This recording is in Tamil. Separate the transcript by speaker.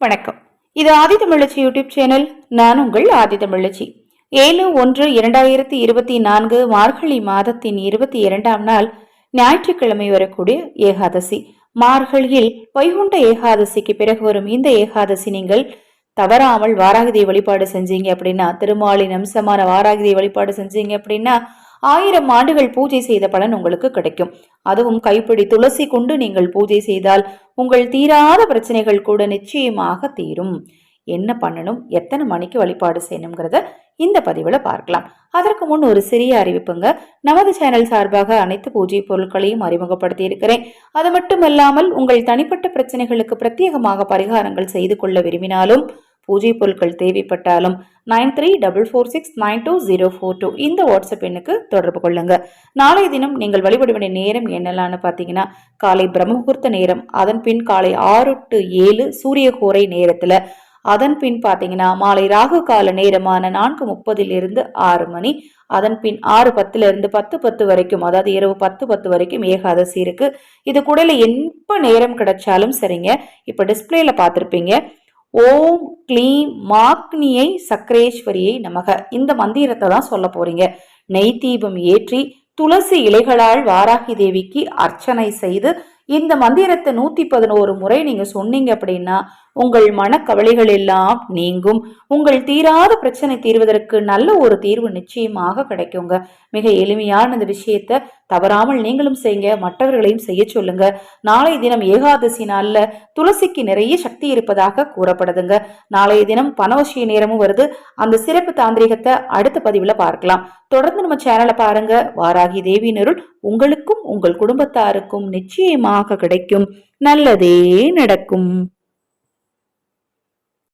Speaker 1: வணக்கம். இது ஆதி தமிழச்சி யூடியூப் சேனல் நான் உங்கள் ஆதி தமிழச்சி ஏழு ஒன்று இரண்டாயிரத்தி இருபத்தி நான்கு மார்கழி மாதத்தின் இருபத்தி இரண்டாம் நாள் ஞாயிற்றுக்கிழமை வரக்கூடிய ஏகாதசி. மார்கழியில் வைகுண்ட ஏகாதசிக்கு பிறகு வரும் இந்த ஏகாதசி நீங்கள் தவறாமல் வாராகிதை வழிபாடு செஞ்சீங்க அப்படின்னா திருமாலின் அம்சமான வாராகிதை வழிபாடு செஞ்சீங்க அப்படின்னா ஆயிரம் ஆண்டுகள் பூஜை செய்த பலன் உங்களுக்கு கிடைக்கும். அதுவும் கைப்பிடி துளசி கொண்டு நீங்கள் பூஜை செய்தால் உங்கள் தீராத பிரச்சனைகள் கூட நிச்சயமாக தீரும். என்ன பண்ணணும்? எத்தனை மணிக்கு வழிபாடு செய்யணுங்கிறத இந்த பதிவில் பார்க்கலாம். அதற்கு முன் ஒரு சிறிய அறிவிப்புங்க. நமது சேனல் சார்பாக அனைத்து பூஜை பொருட்களையும் அறிமுகப்படுத்தி இருக்கிறேன். அது மட்டுமல்லாமல் உங்கள் தனிப்பட்ட பிரச்சனைகளுக்கு பிரத்யேகமாக பரிகாரங்கள் செய்து கொள்ள விரும்பினாலும் பூஜை பொருட்கள் தேவைப்பட்டாலும் nine three double four six nine two zero four two இந்த வாட்ஸ்அப் எண்ணுக்கு தொடர்பு கொள்ளுங்க. நாளைய தினம் நீங்கள் வழிபட வேண்டிய நேரம் என்னெல்லாம்னு பார்த்தீங்கன்னா காலை பிரம்மமுகூர்த்த நேரம் அதன் பின் காலை ஆறு டு ஏழு சூரிய கோரை நேரத்தில். அதன் பின் பார்த்தீங்கன்னா மாலை ராகு கால நேரமான நான்கு முப்பதிலிருந்து ஆறு மணி அதன் பின் ஆறு பத்துலேருந்து பத்து பத்து வரைக்கும் அதாவது இரவு பத்து பத்து வரைக்கும் ஏகாதசி இருக்குது இது கூட எப்போ நேரம் கிடைச்சாலும் சரிங்க. இப்போ டிஸ்பிளேல பார்த்துருப்பீங்க. ஓம் க்ளீம் மாக்னியை சக்கரேஸ்வரியை நமக. இந்த மந்திரத்தை தான் சொல்ல போறீங்க. நெய் தீபம் ஏற்றி துளசி இலைகளால் வாராகி தேவிக்கு அர்ச்சனை செய்து இந்த மந்திரத்தை நூத்தி பதினோரு முறை நீங்க சொன்னீங்க அப்படின்னா உங்கள் மனக்கவலைகள் எல்லாம் நீங்கும். உங்கள் தீராத பிரச்சனை தீர்வதற்கு நல்ல ஒரு தீர்வு நிச்சயமாக கிடைக்குங்க. மிக எளிமையான இந்த விஷயத்த தவறாமல் நீங்களும் செய்யுங்க. மற்றவர்களையும் செய்ய சொல்லுங்க. நாளைய தினம் ஏகாதசி நாளில் துளசிக்கு நிறைய சக்தி இருப்பதாக கூறப்படுதுங்க. நாளைய தினம் பணவசிய நேரமும் வருது. அந்த சிறப்பு தாந்திரிகத்தை அடுத்த பதிவில் பார்க்கலாம். தொடர்ந்து நம்ம சேனலை பாருங்க. வாராகி தேவியினருள் உங்களுக்கும் உங்கள் குடும்பத்தாருக்கும் நிச்சயமாக கிடைக்கும். நல்லதே நடக்கும்.